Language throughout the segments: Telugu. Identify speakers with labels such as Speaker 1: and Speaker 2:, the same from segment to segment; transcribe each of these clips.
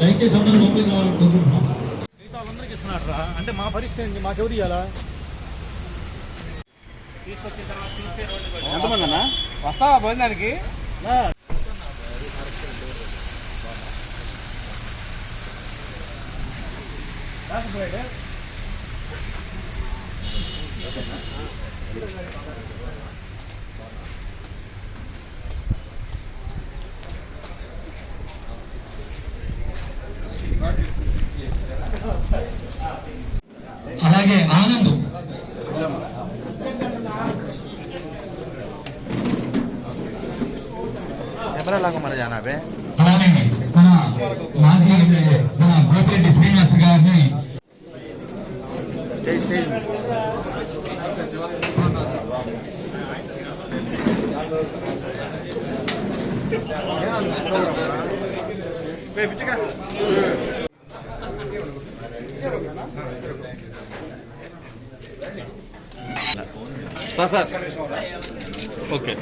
Speaker 1: దయచేసి అందరూ లోపలికి రావాలని కోరుకుంటున్నాం.
Speaker 2: మిగతా వాళ్ళందరికీ ఇస్తున్నాడు రా అంటే మా పరిస్థితి ఏంది? మాకెవరు ఇవ్వాలా
Speaker 3: ఎంతమంది అన్న వస్తావా భోజనానికి?
Speaker 4: అలాగే
Speaker 3: అలా మన జానాబే?
Speaker 4: అలానే మన మాజీ మన
Speaker 3: సార్. ఓకే.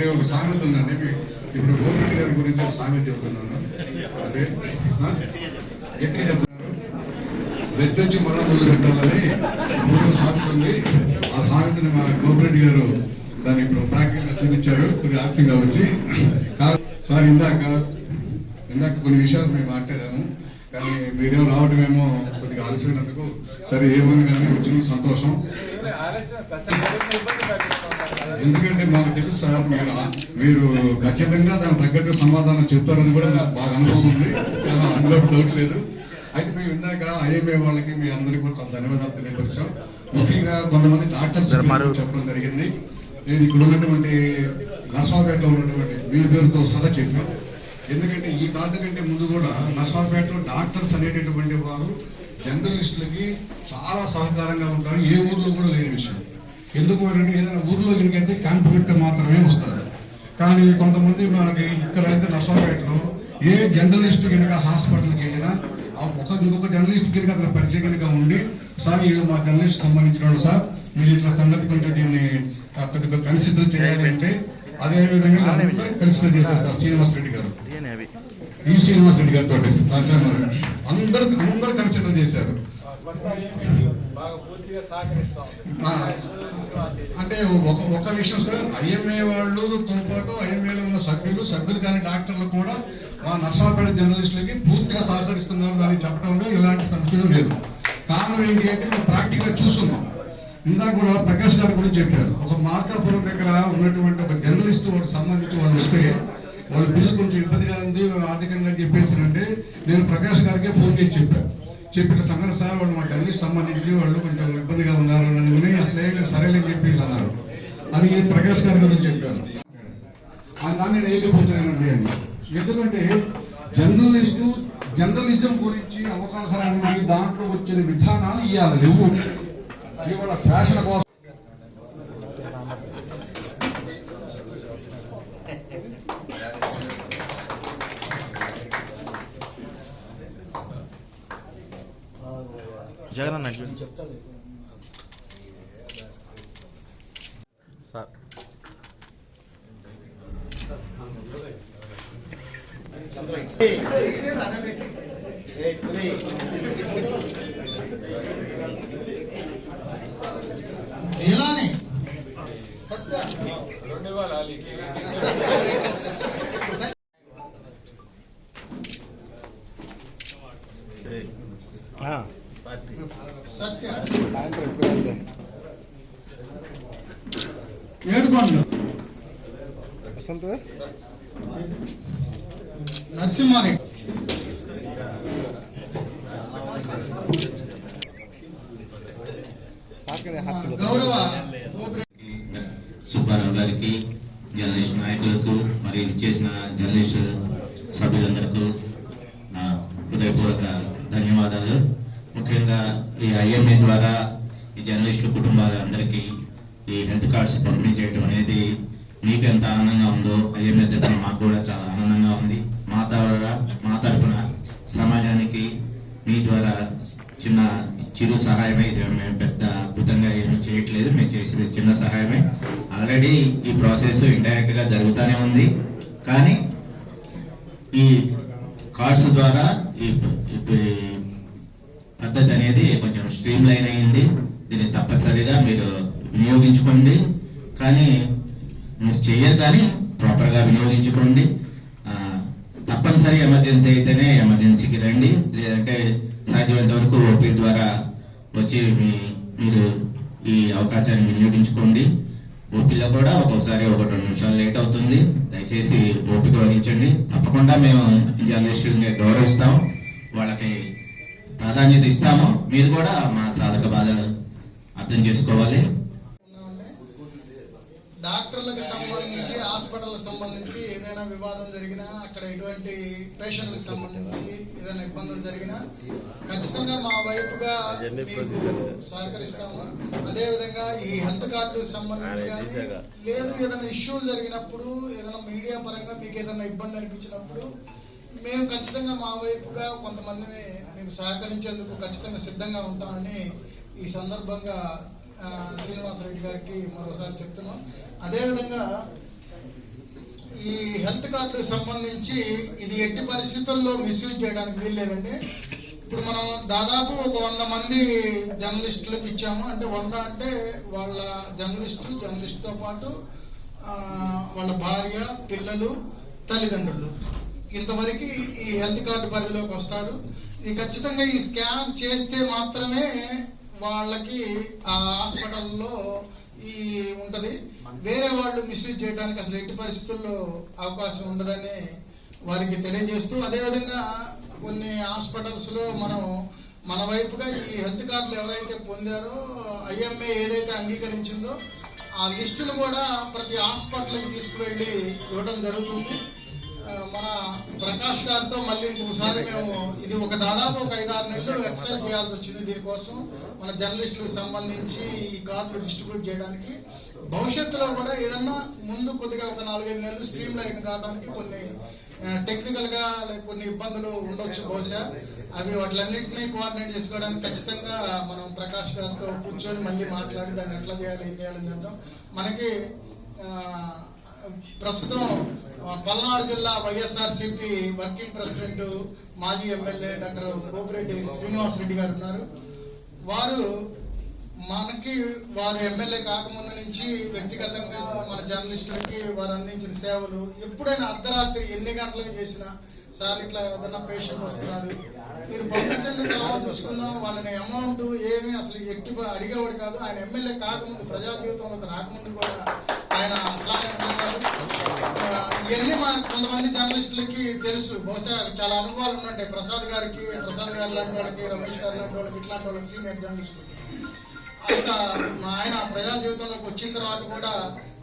Speaker 5: నేను ఒక సామెత ఉందండి ఇప్పుడు గోపిక గారి గురించి ఒక సామెత చెబుతున్నాను అదే ఎక్కడ చెప్తున్నారు రెడ్ వచ్చి మనం మొదలు పెట్టాలని పూర్వం సామెత ఉంది ఆ సామెతని మన గోపిరెడ్డి గారు దాన్ని ఇప్పుడు ప్రాక్టికల్గా చూపించారు కొద్దిగా ఆలస్యంగా వచ్చి సార్ ఇందాక ఇందాక కొన్ని విషయాలు మేము మాట్లాడాము కానీ మీరేమో రావటమేమో కొద్దిగా ఆలస్యమైనందుకు సరే ఏమైనా కానీ వచ్చిన సంతోషం ఎందుకంటే మాకు తెలుసు సార్ మీరు మీరు ఖచ్చితంగా దానికి తగ్గట్టు సమాధానం చెప్తారని కూడా నాకు బాగా అనుభవం ఉంది. అందులో డౌట్ లేదు. అయితే మేము ఇందాక ఐఎంఏ వాళ్ళకి మీ అందరికీ కూడా చాలా ధన్యవాదాలు తెలియపరిచాం. ముఖ్యంగా కొంతమంది డాక్టర్స్. చెప్పడం జరిగింది. నేను ఇక్కడ ఉన్నటువంటి నర్సాపేటలో ఉన్నటువంటి మీ పేరుతో సదా చెప్పాం ఎందుకంటే ఈ కార్డు కంటే ముందు కూడా నర్సాపేటలో డాక్టర్స్ అనేటటువంటి వారు జర్నలిస్టులకి చాలా సహకారంగా ఉంటారు. ఏ ఊర్లో కూడా లేని విషయం. ఎందుకు అంటే ఏదైనా ఊర్లో కనుకంటే కాన్ఫిడెంట్ మాత్రమే వస్తారు కానీ కొంతమంది మనకి ఇక్కడ అయితే నర్సాపేటలో ఏ జర్నలిస్ట్ కనుక హాస్పిటల్కి వెళ్ళినా ఒక ఇంకొక జర్నలిస్ట్ కనుక అతను పరిచయం కనుక ఉండి సార్ వీళ్ళు మా జర్నలిస్ట్ సంబంధించిన సార్ మీరు ఇట్లా సంగతి కొంచెం దీన్ని కొద్దిగా కన్సిడర్ చేయాలంటే అదే విధంగా కన్సిడర్ చేశారు సార్ శ్రీనివాస్ రెడ్డి గారు ఈ శ్రీనివాస్ రెడ్డి గారితో అంటే ఒక ఒక విషయం సార్ ఐఎంఏ వాళ్ళతో పాటు ఐఎంఏలో ఉన్న సభ్యులు సభ్యులు కానీ డాక్టర్లు కూడా మా నర్సాపేట జర్నలిస్టులకి పూర్తిగా సహకరిస్తున్నారు అని చెప్పడంలో ఇలాంటి సంశయం లేదు. కారణం ఏంటి అంటే మేము ప్రాక్టికల్గా చూస్తున్నాం. ఇందాక కూడా ప్రకాష్ గారి గురించి చెప్పారు. ఒక మార్కాపురం దగ్గర ఉన్నటువంటి ఒక జర్నలిస్ట్ వాళ్ళకి సంబంధించి వాళ్ళు వస్తే వాళ్ళ బిల్లు కొంచెం ఇబ్బందిగా ఉంది ఆర్థికంగా చెప్పేసారంటే నేను ప్రకాష్ గారికి ఫోన్ చేసి చెప్పాను. చెప్పిన సంఘటన సార్ వాళ్ళు మా జర్నలిస్ట్ సంబంధించి వాళ్ళు కొంచెం ఇబ్బందిగా ఉన్నారు అని అనుకుని అసలు సరేలేని చెప్పి అన్నారు. అది ప్రకాష్ గారి గురించి చెప్పాను ఆ దాన్ని నేను ఏకపోతున్నానండి అని ఎందుకంటే జర్నలిస్టు జర్నలిజం గురించి అవకాశాలు దాంట్లో వచ్చిన విధానాలు ఇవాళ లేవు. ఇవాళ ఫ్యాషన్ కోసం
Speaker 3: జగన్. అన్న
Speaker 4: ఏడుకొండలు. నరసింహారెడ్డి. గౌరవ
Speaker 6: సుబ్బారావు గారికి జర్నలిస్ట్ నాయకులకు మరియు చేసిన జర్నలిస్ట్ సభ్యులందరికీ నా హృదయపూర్వక ధన్యవాదాలు ముఖ్యంగా ఈ ఐఎంఏ ద్వారా జర్నలిస్టుల కుటుంబాలు అందరికీ ఈ హెల్త్ కార్డ్స్ పంపిణీ చేయడం అనేది మీకు ఎంత ఆనందంగా ఉందో అయ్యే మీద మాకు కూడా చాలా ఆనందంగా ఉంది. మా ద్వారా మా తరఫున సమాజానికి మీ ద్వారా చిన్న చిరు సహాయమే. ఇది మేము పెద్ద అద్భుతంగా ఏమి చేయట్లేదు. మేము చేసేది చిన్న సహాయమే. ఆల్రెడీ ఈ ప్రాసెస్ ఇండైరెక్ట్గా జరుగుతూనే ఉంది. కానీ ఈ కార్డ్స్ ద్వారా ఈ ఈ పద్ధతి అనేది కొంచెం స్ట్రీమ్ లైన్ అయింది. దీన్ని తప్పనిసరిగా మీరు వినియోగించుకోండి. కానీ మీరు చేయరు కానీ ప్రాపర్గా వినియోగించుకోండి. తప్పనిసరి ఎమర్జెన్సీ అయితేనే ఎమర్జెన్సీకి రండి. లేదంటే సాధ్యమైనంత వరకు ఓపీ ద్వారా వచ్చి మీ మీరు ఈ అవకాశాన్ని వినియోగించుకోండి. ఓపీలో కూడా ఒక్కొక్కసారి ఒక రెండు నిమిషాలు లేట్ అవుతుంది. దయచేసి ఓపిక వహించండి. తప్పకుండా మేము జర్నలిస్టులని గౌరవిస్తాం. వాళ్ళకి ప్రాధాన్యత ఇస్తాము. మీరు కూడా మా సాధక బాధలు అర్థం చేసుకోవాలి?
Speaker 7: డాక్టర్లకు సంబంధించి హాస్పిటల్కి సంబంధించి ఏదైనా వివాదం జరిగినా అక్కడ ఎటువంటి పేషెంట్లకు సంబంధించి ఏదైనా ఇబ్బందులు జరిగినా ఖచ్చితంగా మా వైపుగా మీకు సహకరిస్తాము. అదేవిధంగా ఈ హెల్త్ కార్డులకు సంబంధించి కానీ లేదు ఏదైనా ఇష్యూలు జరిగినప్పుడు ఏదైనా మీడియా పరంగా మీకు ఏదైనా ఇబ్బంది అనిపించినప్పుడు మేము ఖచ్చితంగా మా వైపుగా కొంతమందిని మీకు సహకరించేందుకు ఖచ్చితంగా సిద్ధంగా ఉంటామని ఈ సందర్భంగా ఆ, శ్రీనివాసరెడ్డి గారికి మరోసారి చెప్తున్నాం. అదేవిధంగా ఈ హెల్త్ కార్డుకి సంబంధించి ఇది ఎట్టి పరిస్థితుల్లో మిస్యూజ్ చేయడానికి వీల్లేదండి ఇప్పుడు మనం దాదాపు ఒక వంద మంది జర్నలిస్టులకు ఇచ్చాము. అంటే వంద అంటే వాళ్ళ జర్నలిస్టు జర్నలిస్ట్తో పాటు వాళ్ళ భార్య పిల్లలు తల్లిదండ్రులు. ఇంతవరకు ఈ హెల్త్ కార్డు పరిధిలోకి వస్తారు. ఇది ఖచ్చితంగా ఈ స్కాన్ చేస్తే మాత్రమే వాళ్ళకి ఆ హాస్పిటల్లో ఈ ఉంటది. వేరే వాళ్ళు మిస్యూజ్ చేయడానికి అసలు ఎట్టి పరిస్థితుల్లో అవకాశం ఉండదని వారికి తెలియజేస్తూ అదేవిధంగా కొన్ని హాస్పిటల్స్లో మనం మన వైపుగా ఈ హెల్త్ కార్డులు ఎవరైతే పొందారో ఐఎంఏ ఏదైతే అంగీకరించిందో ఆ లిస్టును కూడా ప్రతి హాస్పిటల్కి తీసుకువెళ్ళి ఇవ్వడం జరుగుతుంది. మన ప్రకాష్ గారితో మళ్ళీ ఇంకొకసారి మేము ఇది ఒక దాదాపు ఒక ఐదారు నెలలు ఎక్సైజ్ చేయాల్సి వచ్చింది దీనికోసం. మన జర్నలిస్టులకు సంబంధించి ఈ కార్డులు డిస్ట్రిబ్యూట్ చేయడానికి భవిష్యత్తులో కూడా ఏదన్నా ముందు కొద్దిగా ఒక నాలుగైదు నెలలు స్ట్రీమ్ లైన్ కావడానికి కొన్ని టెక్నికల్గా లేక కొన్ని ఇబ్బందులు ఉండొచ్చు బహుశా. అవి వాటిలన్నింటినీ కోఆర్డినేట్ చేసుకోవడానికి ఖచ్చితంగా మనం ప్రకాష్ గారితో కూర్చొని మళ్ళీ మాట్లాడి దాన్ని ఎట్లా చేయాలి ఏం చేయాలని చెప్తాం మనకి ప్రస్తుతం పల్నాడు జిల్లా వైఎస్ఆర్సిపి వర్కింగ్ ప్రెసిడెంట్ మాజీ ఎమ్మెల్యే డాక్టర్ గోపిరెడ్డి శ్రీనివాస్ రెడ్డి గారు ఉన్నారు. వారు మనకి వారు ఎమ్మెల్యే కాకముందు నుంచి వ్యక్తిగతంగా మన జర్నలిస్టులకి వారు అందించిన సేవలు ఎప్పుడైనా అర్ధరాత్రి ఎన్ని గంటలకు చేసినా సార్ ఇట్లా ఏదైనా పేషెంట్ వస్తున్నారు మీరు పంపించండి తర్వాత చూసుకుందాం వాళ్ళని అమౌంట్ ఏమి అసలు ఎట్టి అడిగేవాడు కాదు. ఆయన ఎమ్మెల్యే కాకముందు ప్రజా జీవితంలోకి రాకముందు కూడా ఆయన అట్లానే ఉన్నారు. ఇవన్నీ మన కొంతమంది జర్నలిస్టులకి తెలుసు. బహుశా చాలా అనుభవాలు ఉన్నాయి ప్రసాద్ గారికి ప్రసాద్ గారు లాంటి వాళ్ళకి రమేష్ గారు లాంటి వాళ్ళకి ఇట్లాంటి వాళ్ళకి సీనియర్ జర్నలిస్టులకి. అంత ఆయన ప్రజా జీవితంలోకి వచ్చిన తర్వాత కూడా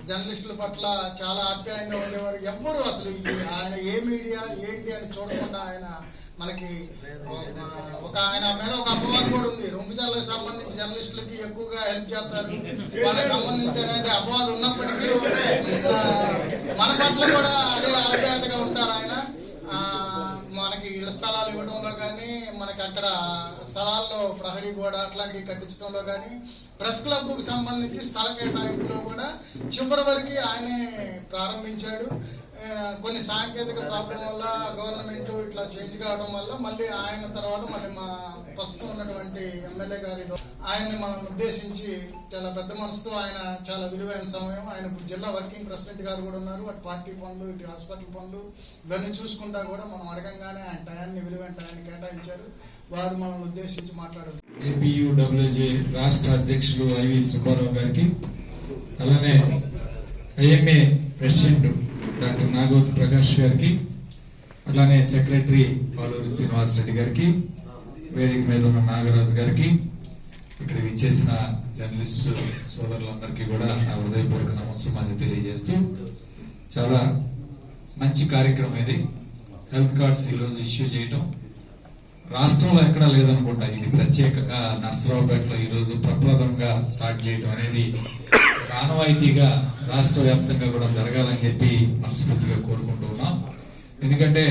Speaker 7: జర్నలిస్టుల పట్ల చాలా ఆప్యాయంగా ఉండేవారు. ఎవ్వరు అసలు ఆయన ఏ మీడియా ఏంటి అని చూడకుండా ఆయన మనకి ఒక- ఆయన మీద ఒక అపవాదం కూడా ఉంది. రొంపుచాలకు సంబంధించి జర్నలిస్టులకి ఎక్కువగా హెల్ప్ చేస్తారు. వాళ్ళకి సంబంధించి అనేది అపవాదం ఉన్నప్పటికీ మన పట్ల కూడా అదే ఆప్యాయతగా ఉంటారు ఆయన. మనకి ఇళ్ళ స్థలాలు ఇవ్వడంలో కానీ మనకి అక్కడ స్థలాల్లో ప్రహరీ గోడ అట్లాంటివి కట్టించడంలో కానీ ప్రెస్ క్లబ్కు సంబంధించి స్థల కేటాయింపులో కూడా చివరి వరకు ఆయనే ప్రారంభించాడు. కొన్ని సాంకేతిక ప్రాబ్లం వల్ల గవర్నమెంట్ ఇట్లా చేంజ్ కావడం వల్ల మళ్ళీ ఆయన తర్వాత మళ్ళీ మా ప్రస్తుతం ఉన్నటువంటి ఎమ్మెల్యే గారి ఆయన్ని మనం ఉద్దేశించి చాలా పెద్ద మనసుతో ఆయన చాలా విలువైన సమయం ఆయన ఇప్పుడు జిల్లా వర్కింగ్ ప్రెసిడెంట్ గారు కూడా ఉన్నారు. అటు పార్టీ పనులు ఇటు హాస్పిటల్ పనులు ఇవన్నీ చూసుకుంటా కూడా మనం అడగంగానే ఆయన టయాన్ని విలువైన టయాన్ని కేటాయించారు. వారు మనం ఉద్దేశించి మాట్లాడారు.
Speaker 1: ఏపీయూడబ్ల్యూజే రాష్ట్ర అధ్యక్షులు ఐవి సుబ్బారావు గారికి అలానే IMA president doctor Nagavathi Prakash గారికి అట్లానే సెక్రటరీ పాలూరి శ్రీనివాసరెడ్డి గారికి వేదిక మీద ఉన్న నాగరాజు గారికి ఇక్కడ విచ్చేసిన జర్నలిస్టు సోదరులందరికీ కూడా నా హృదయపూర్వక నమస్కారం తెలియజేస్తూ చాలా మంచి కార్యక్రమం ఇది. హెల్త్ కార్డ్స్ ఈరోజు ఇష్యూ చేయటం. రాష్ట్రంలో ఎక్కడా లేదనుకుంటా ఇది ప్రత్యేకంగా నర్సరావుపేటలో ఈరోజు ప్రప్రదంగా స్టార్ట్ చేయడం అనేది ఆనవాయితీగా రాష్ట్ర వ్యాప్తంగా కూడా జరగాలని చెప్పి మనస్ఫూర్తిగా కోరుకుంటూ ఉన్నాం. ఎందుకంటే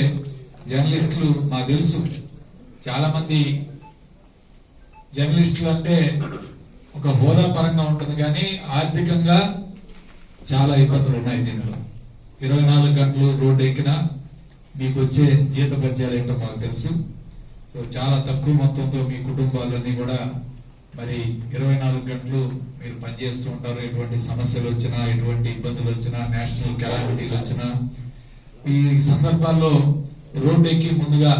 Speaker 1: జర్నలిస్టులు మాకు తెలుసు. చాలా మంది జర్నలిస్టులు అంటే ఒక హోదా పరంగా ఉంటుంది కానీ ఆర్థికంగా చాలా ఇబ్బందులు ఉన్నాయి దీంట్లో. ఇరవై నాలుగు గంటలు రోడ్డు ఎక్కినా మీకు వచ్చే జీతభత్యాలు ఏంటో మాకు తెలుసు. సో చాలా తక్కువ మొత్తంతో మీ కుటుంబాలన్నీ కూడా మరి ఇరవై నాలుగు గంటలు మీరు పనిచేస్తూ ఉంటారు. ఎటువంటి సమస్యలు వచ్చినా ఎటువంటి ఇబ్బందులు వచ్చినా నేషనల్ కెలామిటీలు వచ్చినా ఈ సందర్భాల్లో రోడ్డు ఎక్కి ముందుగా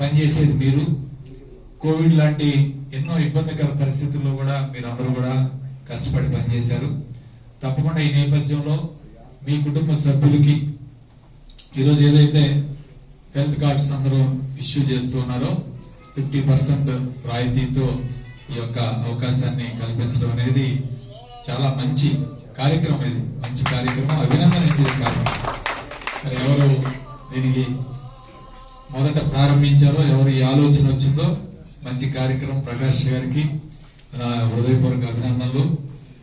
Speaker 1: పనిచేసేది మీరు. కోవిడ్ లాంటి ఎన్నో ఇబ్బందికర పరిస్థితుల్లో కూడా మీరు అందరూ కూడా కష్టపడి పనిచేశారు. తప్పకుండా ఈ నేపథ్యంలో మీ కుటుంబ సభ్యులకి ఈరోజు ఏదైతే హెల్త్ కార్డ్స్ అందరూ ఇష్యూ చేస్తున్నారో ఫిఫ్టీ పర్సెంట్ రాయితీతో ఈ యొక్క అవకాశాన్ని కల్పించడం అనేది చాలా మంచి కార్యక్రమం ఇది. మంచి కార్యక్రమం అభినందన కార్యక్రమం మరి ఎవరు దీనికి మొదట ప్రారంభించారో ఎవరు ఈ ఆలోచన వచ్చిందో మంచి కార్యక్రమం ప్రకాష్ గారికి నా హృదయపూర్వక అభినందనలు.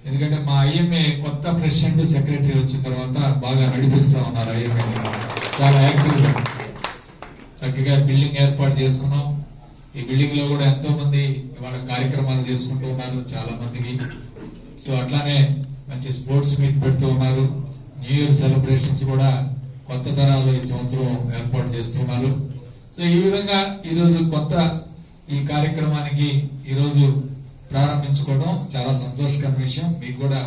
Speaker 1: ఎందుకంటే మా ఐఎంఏ కొత్త ప్రెసిడెంట్ సెక్రటరీ వచ్చిన తర్వాత బాగా నడిపిస్తా ఉన్నారు ఐఎంఏ చాలా యాక్టివ్ చక్కగా బిల్డింగ్ ఏర్పాటు చేసుకున్నాం. ఈ బిల్డింగ్లో కూడా ఎంతో మంది ఇవాళ కార్యక్రమాలు చేసుకుంటూ ఉన్నారు చాలా మందికి సో అట్లానే మంచి స్పోర్ట్స్ మీట్ పెడుతూ ఉన్నారు. న్యూ ఇయర్ సెలబ్రేషన్స్ కూడా కొత్త తరాలు ఈ సంవత్సరం ఏర్పాటు చేస్తున్నారు సో ఈ విధంగా ఈరోజు కొత్త ఈ కార్యక్రమానికి ఈరోజు ప్రారంభించుకోవడం చాలా సంతోషకర విషయం. మీకు కూడా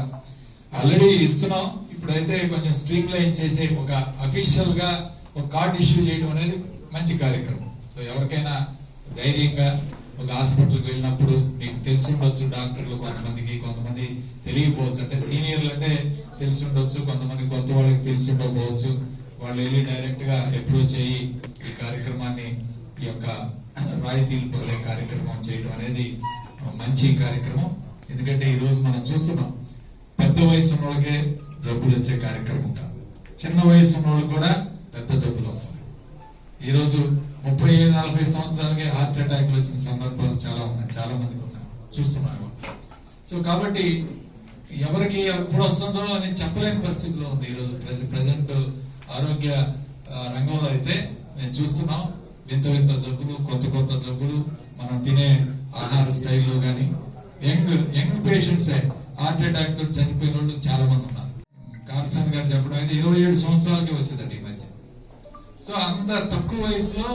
Speaker 1: ఆల్రెడీ ఇస్తున్నాం. ఇప్పుడైతే కొంచెం స్ట్రీమ్ లైన్ చేసే ఒక అఫీషియల్గా ఒక కార్డ్ ఇష్యూ చేయడం అనేది మంచి కార్యక్రమం. సో ఎవరికైనా ధైర్యంగా ఒక హాస్పిటల్కి వెళ్ళినప్పుడు మీకు తెలిసి ఉండొచ్చు డాక్టర్లు కొంతమందికి కొంతమంది తెలియకపోవచ్చు. అంటే సీనియర్లు అంటే తెలిసి ఉండొచ్చు కొంతమంది కొత్త వాళ్ళకి తెలిసి ఉండకపోవచ్చు. వాళ్ళు వెళ్ళి డైరెక్ట్గా అప్రోచ్ అయ్యి ఈ కార్యక్రమాన్ని ఈ యొక్క రాయితీలు పొందే కార్యక్రమం చేయడం అనేది మంచి కార్యక్రమం. ఎందుకంటే ఈరోజు మనం చూస్తున్నాం పెద్ద వయసు ఉన్నోళ్ళకే జబ్బులు వచ్చే కార్యక్రమం కాదు. చిన్న వయసు ఉన్న వాళ్ళకి కూడా పెద్ద జబ్బులు వస్తాయి. ఈరోజు ముప్పై ఐదు నలభై సంవత్సరాలకి హార్ట్ అటాక్లు వచ్చిన సందర్భాలు చాలా ఉన్నాయి. చాలా మందికి ఉన్నాయి. చూస్తున్నాము సో కాబట్టి ఎవరికి ఎప్పుడు వస్తుందో అని చెప్పలేని పరిస్థితిలో ఉంది ఈరోజు. ప్రజెంట్ ఆరోగ్య రంగంలో అయితే మేము చూస్తున్నాం. వింత వింత జబ్బులు కొత్త కొత్త జబ్బులు మనం తినే ఆహార స్టైల్లో కానీ యంగ్ యంగ్ పేషెంట్సే హార్ట్ అటాక్ తోటి చనిపోయిన వాళ్ళు చాలా మంది ఉన్నారు కార్సన్ గారు చెప్పడం అయితే ఇరవై ఏడు సంవత్సరాలకే వచ్చేదండి ఈ సో అంత తక్కువ వయసులో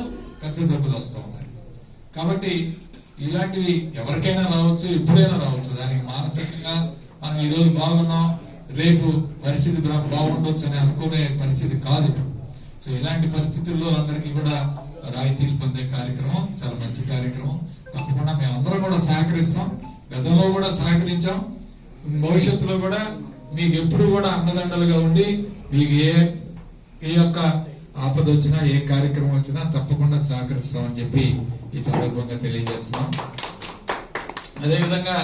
Speaker 1: పెద్ద జబ్బులు వస్తూ ఉన్నాయి. కాబట్టి ఇలాంటివి ఎవరికైనా రావచ్చు ఎప్పుడైనా రావచ్చు. దానికి మానసికంగా మనం ఈ రోజు బాగున్నాం రేపు పరిస్థితి బాగుండొచ్చు అని అనుకునే పరిస్థితి కాదు ఇప్పుడు. సో ఇలాంటి పరిస్థితుల్లో అందరికీ కూడా రాయితీలు పొందే కార్యక్రమం చాలా మంచి కార్యక్రమం. తప్పకుండా మేము అందరం కూడా సహకరిస్తాం. గతంలో కూడా సహకరించాం. భవిష్యత్తులో కూడా మీకు ఎప్పుడు కూడా అండదండలుగా ఉండి మీకు ఏ ఏ యొక్క ఆపద వచ్చినా ఏ కార్యక్రమం వచ్చినా తప్పకుండా సహకరిస్తామని చెప్పి ఈ సందర్భంగా తెలియజేస్తున్నాం. అదేవిధంగా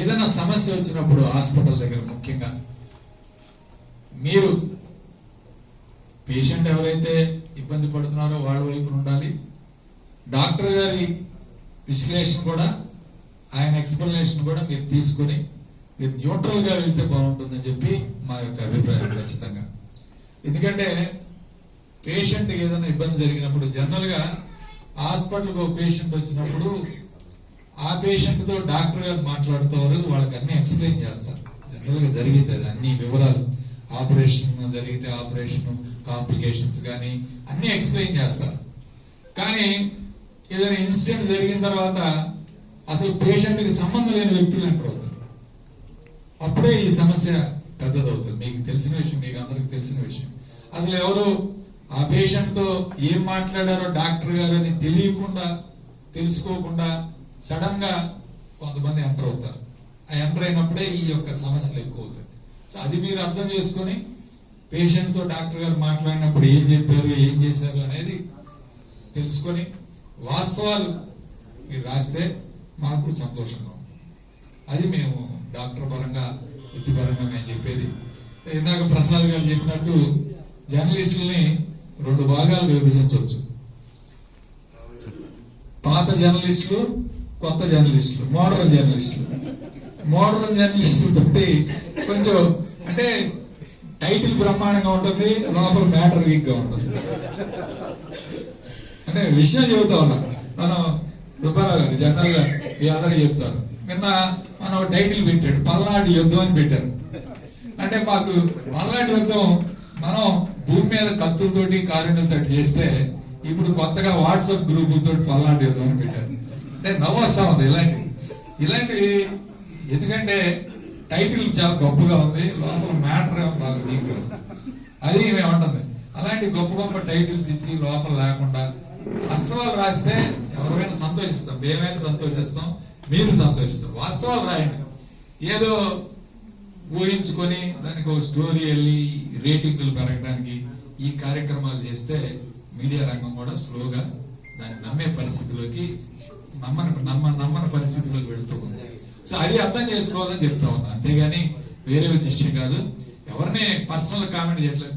Speaker 1: ఏదైనా సమస్య వచ్చినప్పుడు హాస్పిటల్ దగ్గర ముఖ్యంగా మీరు పేషెంట్ ఎవరైతే ఇబ్బంది పడుతున్నారో వాళ్ళ వైపున ఉండాలి. డాక్టర్ గారి విశ్లేషణ కూడా ఆయన ఎక్స్ప్లెనేషన్ కూడా మీరు తీసుకొని మీరు న్యూట్రల్గా వెళ్తే బాగుంటుందని చెప్పి మా యొక్క అభిప్రాయం ఖచ్చితంగా. ఎందుకంటే పేషెంట్ ఏదైనా ఇబ్బంది జరిగినప్పుడు జనరల్గా హాస్పిటల్కి ఒక పేషెంట్ వచ్చినప్పుడు ఆ పేషెంట్తో డాక్టర్ గారు మాట్లాడుతారు వాళ్ళకి అన్ని ఎక్స్ప్లెయిన్ చేస్తారు. జనరల్గా జరిగితే జరిగింది అది అన్ని వివరాలు. ఆపరేషన్ జరిగితే ఆపరేషన్ కాంప్లికేషన్స్ కానీ అన్ని ఎక్స్ప్లెయిన్ చేస్తారు. కానీ ఏదైనా ఇన్సిడెంట్ జరిగిన తర్వాత అసలు పేషెంట్కి సంబంధం లేని వ్యక్తులు అంటారు అప్పుడే ఈ సమస్య పెద్దదవుతుంది. మీకు తెలిసిన విషయం మీకు అందరికి తెలిసిన విషయం. అసలు ఎవరు ఆ పేషెంట్తో ఏం మాట్లాడారో డాక్టర్ గారు అని తెలియకుండా తెలుసుకోకుండా సడన్గా కొంతమంది ఎంటర్ అవుతారు. ఆ ఎంటర్ అయినప్పుడే ఈ యొక్క సమస్యలు ఎక్కువ అవుతాయి సో అది మీరు అర్థం చేసుకొని పేషెంట్తో డాక్టర్ గారు మాట్లాడినప్పుడు ఏం చెప్పారు ఏం చేశారు అనేది తెలుసుకొని వాస్తవాలు మీరు రాస్తే మాకు సంతోషంగా ఉంది అది మేము డాక్టర్ పరంగా వృత్తిపరంగా నేను చెప్పేది. ఇందాక ప్రసాద్ గారు చెప్పినట్టు జర్నలిస్టుల్ని రెండు భాగాలు విభజించవచ్చు. పాత జర్నలిస్టులు కొత్త జర్నలిస్టులు మోడర్న్ జర్నలిస్టులు. మోడర్న్ జర్నలిస్టులు తోటి కొంచెం అంటే టైటిల్ బ్రహ్మాండంగా ఉంటుంది లోపల మ్యాటర్ వీక్గా ఉంటుంది. అంటే విషయం చెబుతా ఉన్నా. మనం రుబ్బారావు గారు జనరల్గా మీ అందరికి చెప్తాను. నిన్న మనం ఒక టైటిల్ పెట్టాడు. పల్నాడు యుద్ధం అని పెట్టారు. అంటే మాకు పల్నాడు యుద్ధం మనం భూమి మీద కత్తులతోటి కారుణ్యంతో చేస్తే ఇప్పుడు కొత్తగా వాట్సాప్ గ్రూపులతో యుద్ధం అని పెట్టారు. అంటే నవ్వు వస్తా ఉంది ఇలాంటివి ఇలాంటివి ఎందుకంటే టైటిల్ చాలా గొప్పగా ఉంది. లోపల మ్యాటర్ ఏమో బాగా మీకు. అది మేము ఉంటుంది అలాంటి గొప్ప గొప్ప టైటిల్స్ ఇచ్చి లోపల లేకుండా అస్త్రాలు రాస్తే ఎవరైనా సంతోషిస్తాం. మేమైనా సంతోషిస్తాం. మీరు సంతోషిస్తాం. వాస్తవాలు రాయండి. ఏదో ఊహించుకొని దానికి ఒక స్టోరీ వెళ్ళి రేటింగులు పెరగడానికి ఈ కార్యక్రమాలు చేస్తే మీడియా రంగం కూడా స్లోగా దాన్ని నమ్మే పరిస్థితిలోకి నమ్మని నమ్మ నమ్మని పరిస్థితిలోకి వెళుతూ ఉంది. సో అది అర్థం చేసుకోవాలని చెప్తా ఉన్నా. అంతేగాని వేరే ఉద్దేశం కాదు. ఎవరిని పర్సనల్ కామెంట్ చేయట్లేదు.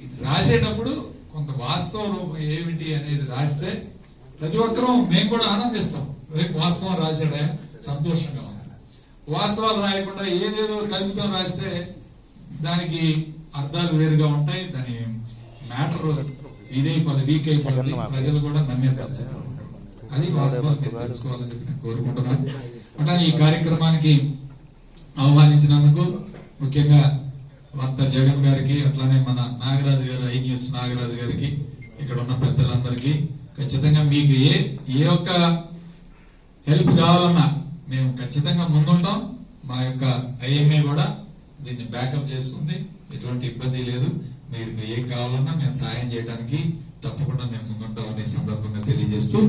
Speaker 1: ఇది రాసేటప్పుడు కొంత వాస్తవ రూపం ఏమిటి అనేది రాస్తే ప్రతి ఒక్కరూ మేము కూడా ఆనందిస్తాం. రేపు వాస్తవం రాశాడా సంతోషంగా ఉంది. వాస్తవాలు రాయకుండా ఏదేదో కలుపుతో రాస్తే దానికి అర్థాలు వేరుగా ఉంటాయి దాని మ్యాటర్ ఇదైపోతుంది వీక్ అయిపోతుంది ప్రజలు కూడా నమ్మే పరిస్థితి. అది వాస్తవాలు మీరు తెలుసుకోవాలని చెప్పి నేను కోరుకుంటున్నాను. అంటే ఈ కార్యక్రమానికి ఆహ్వానించినందుకు ముఖ్యంగా వత్త జగన్ గారికి అట్లానే మన నాగరాజు గారు ఐ న్యూస్ నాగరాజు గారికి ఇక్కడ ఉన్న పెద్దలందరికీ ఖచ్చితంగా మీకు ఏ ఏ ఒక్క హెల్ప్ కావాలన్నా మేము ఖచ్చితంగా ముందుంటాం. మా యొక్క ఐఎంఏ కూడా దీన్ని బ్యాకప్ చేస్తుంది. ఎటువంటి ఇబ్బంది లేదు. మీరు ఏం కావాలన్నా మేము సాయం చేయడానికి తప్పకుండా మేము ముందుంటామని సందర్భంగా తెలియజేస్తూ